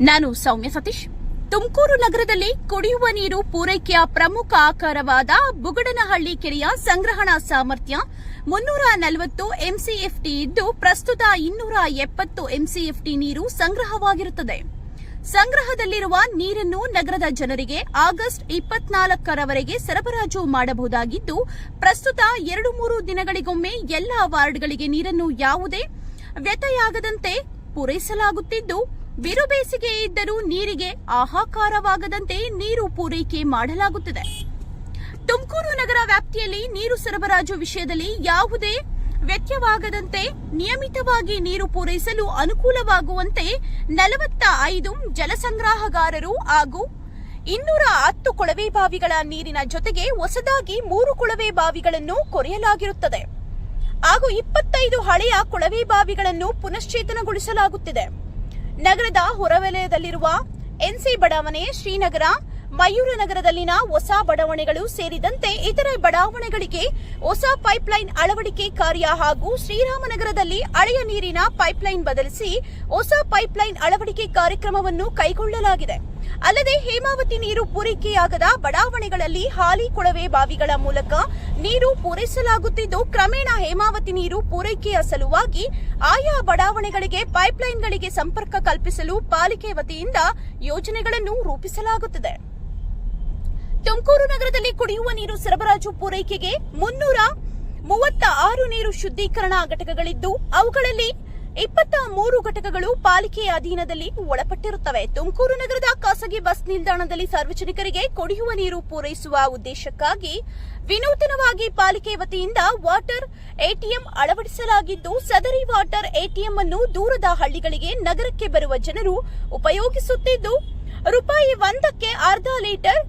ನಾನು ಸೌಮ್ಯ ಸತೀಶ್. ತುಮಕೂರು ನಗರದಲ್ಲಿ ಕುಡಿಯುವ ನೀರು ಪೂರೈಕೆಯ ಪ್ರಮುಖ ಆಕಾರವಾದ ಬುಗಡನಹಳ್ಳಿ ಕೆರೆಯ ಸಂಗ್ರಹಣಾ ಸಾಮರ್ಥ್ಯ ಮುನ್ನೂರ ನಲವತ್ತು ಎಂಸಿಎಫ್ಟಿ ಇದ್ದು ಪ್ರಸ್ತುತ ಇನ್ನೂರ ಎಪ್ಪತ್ತು ಎಂಸಿಎಫ್ಟಿ ನೀರು ಸಂಗ್ರಹವಾಗಿರುತ್ತದೆ. ಸಂಗ್ರಹದಲ್ಲಿರುವ ನೀರನ್ನು ನಗರದ ಜನರಿಗೆ ಆಗಸ್ಟ್ ಇಪ್ಪತ್ನಾಲ್ಕರವರೆಗೆ ಸರಬರಾಜು ಮಾಡಬಹುದಾಗಿದ್ದು, ಪ್ರಸ್ತುತ ಎರಡು ಮೂರು ದಿನಗಳಿಗೊಮ್ಮೆ ಎಲ್ಲಾ ವಾರ್ಡ್ಗಳಿಗೆ ನೀರನ್ನು ಯಾವುದೇ ವ್ಯತ್ಯಯಾಗದಂತೆ ಪೂರೈಸಲಾಗುತ್ತಿದ್ದು ಬಿರು ಬೇಸಿಗೆ ಇದ್ದರೂ ನೀರಿಗೆ ಆಹಾಕಾರವಾಗದಂತೆ ನೀರು ಪೂರೈಕೆ ಮಾಡಲಾಗುತ್ತದೆ. ತುಮಕೂರು ನಗರ ವ್ಯಾಪ್ತಿಯಲ್ಲಿ ನೀರು ಸರಬರಾಜು ವಿಷಯದಲ್ಲಿ ಯಾವುದೇ ವ್ಯತ್ಯವಾಗದಂತೆ ನಿಯಮಿತವಾಗಿ ನೀರು ಪೂರೈಸಲು ಅನುಕೂಲವಾಗುವಂತೆ ನಲವತ್ತ ಐದು ಜಲಸಂಗ್ರಾಹಗಾರರು ಹಾಗೂ ಇನ್ನೂರ ಹತ್ತು ಕೊಳವೆ ಬಾವಿಗಳ ನೀರಿನ ಜೊತೆಗೆ ಹೊಸದಾಗಿ ಮೂರು ಕೊಳವೆ ಬಾವಿಗಳನ್ನು ಕೊರೆಯಲಾಗಿರುತ್ತದೆ. ಹಾಗೂ ಇಪ್ಪತ್ತೈದು ಹಳೆಯ ಕೊಳವೆ ಬಾವಿಗಳನ್ನು ಪುನಶ್ಚೇತನಗೊಳಿಸಲಾಗುತ್ತಿದೆ. ನಗರದ ಹೊರವಲಯದಲ್ಲಿರುವ ಎನ್ಸಿ ಬಡಾವಣೆ, ಶ್ರೀನಗರ, ಮಯೂರ ನಗರದಲ್ಲಿನ ಹೊಸ ಬಡಾವಣೆಗಳು ಸೇರಿದಂತೆ ಇತರೆ ಬಡಾವಣೆಗಳಿಗೆ ಹೊಸ ಪೈಪ್ಲೈನ್ ಅಳವಡಿಕೆ ಕಾರ್ಯ ಹಾಗೂ ಶ್ರೀರಾಮನಗರದಲ್ಲಿ ಹಳೆಯ ನೀರಿನ ಪೈಪ್ಲೈನ್ ಬದಲಿಸಿ ಹೊಸ ಪೈಪ್ಲೈನ್ ಅಳವಡಿಕೆ ಕಾರ್ಯಕ್ರಮವನ್ನು ಕೈಗೊಳ್ಳಲಾಗಿದೆ. ಅಲ್ಲದೆ ಹೇಮಾವತಿ ನೀರು ಪೂರೈಕೆಯಾಗದ ಬಡಾವಣೆಗಳಲ್ಲಿ ಹಾಲಿ ಕೊಳವೆ ಬಾವಿಗಳ ಮೂಲಕ ನೀರು ಪೂರೈಸಲಾಗುತ್ತಿದ್ದು, ಕ್ರಮೇಣ ಹೇಮಾವತಿ ನೀರು ಪೂರೈಕೆಯ ಸಲುವಾಗಿ ಆಯಾ ಬಡಾವಣೆಗಳಿಗೆ ಪೈಪ್ಲೈನ್ಗಳಿಗೆ ಸಂಪರ್ಕ ಕಲ್ಪಿಸಲು ಪಾಲಿಕೆ ವತಿಯಿಂದ ಯೋಜನೆಗಳನ್ನು ರೂಪಿಸಲಾಗುತ್ತಿದೆ. ತುಮಕೂರು ನಗರದಲ್ಲಿ ಕುಡಿಯುವ ನೀರು ಸರಬರಾಜು ಪೂರೈಕೆಗೆ ಮುನ್ನೂರ ಮೂವತ್ತ ಆರು ನೀರು ಶುದ್ಧೀಕರಣ ಘಟಕಗಳಿದ್ದು, ಅವುಗಳಲ್ಲಿ ಇಪ್ಪತ್ತ ಮೂರು ಘಟಕಗಳು ಪಾಲಿಕೆಯ ಅಧೀನದಲ್ಲಿ ಒಳಪಟ್ಟಿರುತ್ತವೆ. ತುಮಕೂರು ನಗರದ ಖಾಸಗಿ ಬಸ್ ನಿಲ್ದಾಣದಲ್ಲಿ ಸಾರ್ವಜನಿಕರಿಗೆ ಕುಡಿಯುವ ನೀರು ಪೂರೈಸುವ ಉದ್ದೇಶಕ್ಕಾಗಿ ವಿನೂತನವಾಗಿ ಪಾಲಿಕೆ ವತಿಯಿಂದ ವಾಟರ್ ಎಟಿಎಂ ಅಳವಡಿಸಲಾಗಿದ್ದು, ಸದರಿ ವಾಟರ್ ಎಟಿಎಂ ಅನ್ನು ದೂರದ ಹಳ್ಳಿಗಳಿಗೆ ನಗರಕ್ಕೆ ಬರುವ ಜನರು ಉಪಯೋಗಿಸುತ್ತಿದ್ದು, ರೂಪಾಯಿ ಒಂದಕ್ಕೆ ಅರ್ಧ ಲೀಟರ್,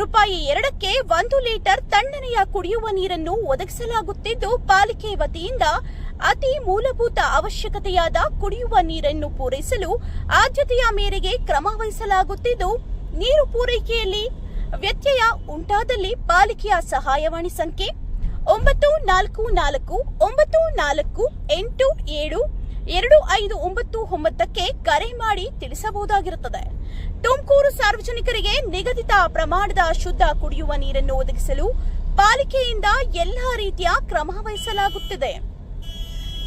ರೂಪಾಯಿ ಎರಡಕ್ಕೆ ಒಂದು ಲೀಟರ್ ತಣ್ಣನೆಯ ಕುಡಿಯುವ ನೀರನ್ನು ಒದಗಿಸಲಾಗುತ್ತಿದ್ದು, ಪಾಲಿಕೆ ವತಿಯಿಂದ ಅತಿ ಮೂಲಭೂತ ಅವಶ್ಯಕತೆಯಾದ ಕುಡಿಯುವ ನೀರನ್ನು ಪೂರೈಸಲು ಆದ್ಯತೆಯ ಮೇರೆಗೆ ಕ್ರಮ ವಹಿಸಲಾಗುತ್ತಿದ್ದು, ನೀರು ಪೂರೈಕೆಯಲ್ಲಿ ವ್ಯತ್ಯಯ ಉಂಟಾದಲ್ಲಿ ಪಾಲಿಕೆಯ ಸಹಾಯವಾಣಿ ಸಂಖ್ಯೆ ಒಂಬತ್ತು ನಾಲ್ಕು ನಾಲ್ಕು ಒಂಬತ್ತು ನಾಲ್ಕು ಎಂಟು ಏಳು ಎರಡು ಐದು ಒಂಬತ್ತು ಒಂಬತ್ತಕ್ಕೆ ಕರೆ ಮಾಡಿ ತಿಳಿಸಬಹುದಾಗಿರುತ್ತದೆ. ತುಮಕೂರು ಸಾರ್ವಜನಿಕರಿಗೆ ನಿಗದಿತ ಪ್ರಮಾಣದ ಶುದ್ಧ ಕುಡಿಯುವ ನೀರನ್ನು ಒದಗಿಸಲು ಪಾಲಿಕೆಯಿಂದ ಎಲ್ಲ ರೀತಿಯ ಕ್ರಮ ವಹಿಸಲಾಗುತ್ತಿದೆ.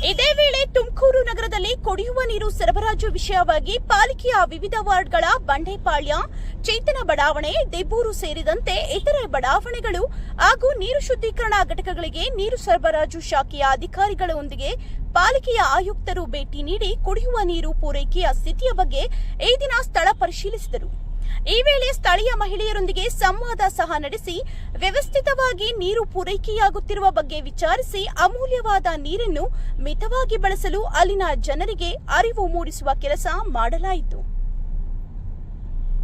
ಇದೇ ವೇಳೆ ತುಮಕೂರು ನಗರದಲ್ಲಿ ಕುಡಿಯುವ ನೀರು ಸರಬರಾಜು ವಿಷಯವಾಗಿ ಪಾಲಿಕೆಯ ವಿವಿಧ ವಾರ್ಡ್ಗಳ ಬಂಡೆಪಾಳ್ಯ, ಚೇತನ ಬಡಾವಣೆ, ದೇಬೂರು ಸೇರಿದಂತೆ ಇತರೆ ಬಡಾವಣೆಗಳು ಹಾಗೂ ನೀರು ಶುದ್ಧೀಕರಣ ಘಟಕಗಳಿಗೆ ನೀರು ಸರಬರಾಜು ಶಾಖೆಯ ಅಧಿಕಾರಿಗಳೊಂದಿಗೆ ಪಾಲಿಕೆಯ ಆಯುಕ್ತರು ಭೇಟಿ ನೀಡಿ ಕುಡಿಯುವ ನೀರು ಪೂರೈಕೆಯ ಸ್ಥಿತಿಯ ಬಗ್ಗೆ ಈ ದಿನ ಸ್ಥಳ ಪರಿಶೀಲಿಸಿದರು. ಈ ವೇಳೆ ಸ್ಥಳೀಯ ಮಹಿಳೆಯರೊಂದಿಗೆ ಸಂವಾದ ಸಹ ನಡೆಸಿ, ವ್ಯವಸ್ಥಿತವಾಗಿ ನೀರು ಪೂರೈಕೆಯಾಗುತ್ತಿರುವ ಬಗ್ಗೆ ವಿಚಾರಿಸಿ ಅಮೂಲ್ಯವಾದ ನೀರನ್ನು ಮಿತವಾಗಿ ಬಳಸಲು ಅಲ್ಲಿನ ಜನರಿಗೆ ಅರಿವು ಮೂಡಿಸುವ ಕೆಲಸ ಮಾಡಲಾಯಿತು.